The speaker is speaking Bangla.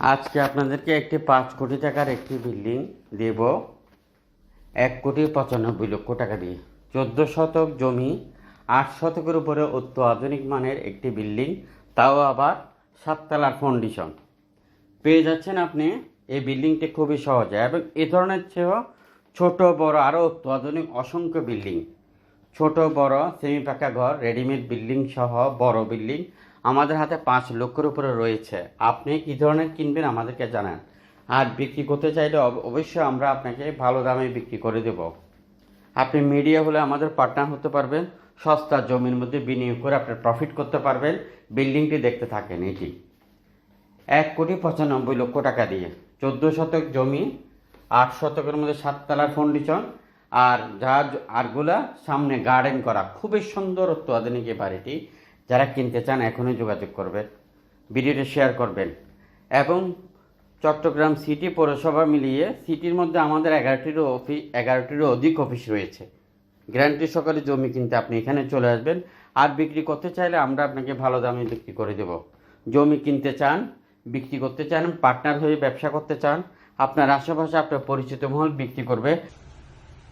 আজকে আপনাদেরকে একটি পাঁচ কোটি টাকার একটি বিল্ডিং দেব। এক কোটি পঁচানব্বই লক্ষ টাকা দিয়ে। চোদ্দ শতক জমি, আট শতকের উপরে অত্যাধুনিক মানের একটি বিল্ডিং, তাও আবার সাততলার ফাউন্ডেশন পেয়ে যাচ্ছেন আপনি, এই বিল্ডিংটি খুবই সহজে এবং এ ধরনের চেয়েও ছোট, বড়, আরও অত্যাধুনিক অসংখ্য বিল্ডিং। ছোট, বড় সেমি পাকা ঘর রেডিমেড বিল্ডিং সহ বড় বিল্ডিং আমাদের হাতে পাঁচ লক্ষের উপরে রয়েছে। আপনি কী ধরনের কিনবেন আমাদেরকে জানান। আর বিক্রি করতে চাইলে অব- অবশ্যই আমরা আপনাকে ভালো দামে বিক্রি করে দেব। আপনি মিডিয়া হলে আমাদের পার্টনার হতে পারবেন, সস্তা জমির মধ্যে বিনিয়োগ করে আপনি প্রফিট করতে পারবেন, বিল্ডিংটি দেখতে থাকেন এটি। এক কোটি পঁচানব্বই লক্ষ টাকা দিয়ে। চোদ্দ শতক জমি, আট শতকের মধ্যে সাততলার ফাউন্ডেশন আর যা আরগুলা সামনে গার্ডেন করা। খুবই সুন্দর অত্যাধুনিক বাড়িটি। যারা কিনতে চান, এখনই যোগাযোগ করবেন। ভিডিওটি শেয়ার করবেন। এবং চট্টগ্রাম সিটি পৌরসভা মিলিয়ে সিটির মধ্যে আমাদের এগারোটিরও অফিস এগারোটিরও অধিক অফিস রয়েছে। গ্যারান্টি সহকারে জমি কিনতে আপনি এখানে চলে আসবেন। আর বিক্রি করতে চাইলে আমরা আপনাকে ভালো দামে বিক্রি করে দেব। জমি কিনতে চান, বিক্রি করতে চান, পার্টনার হয়ে ব্যবসা করতে চান, আপনার আশেপাশে আপনার পরিচিত মহল বিক্রি করবে।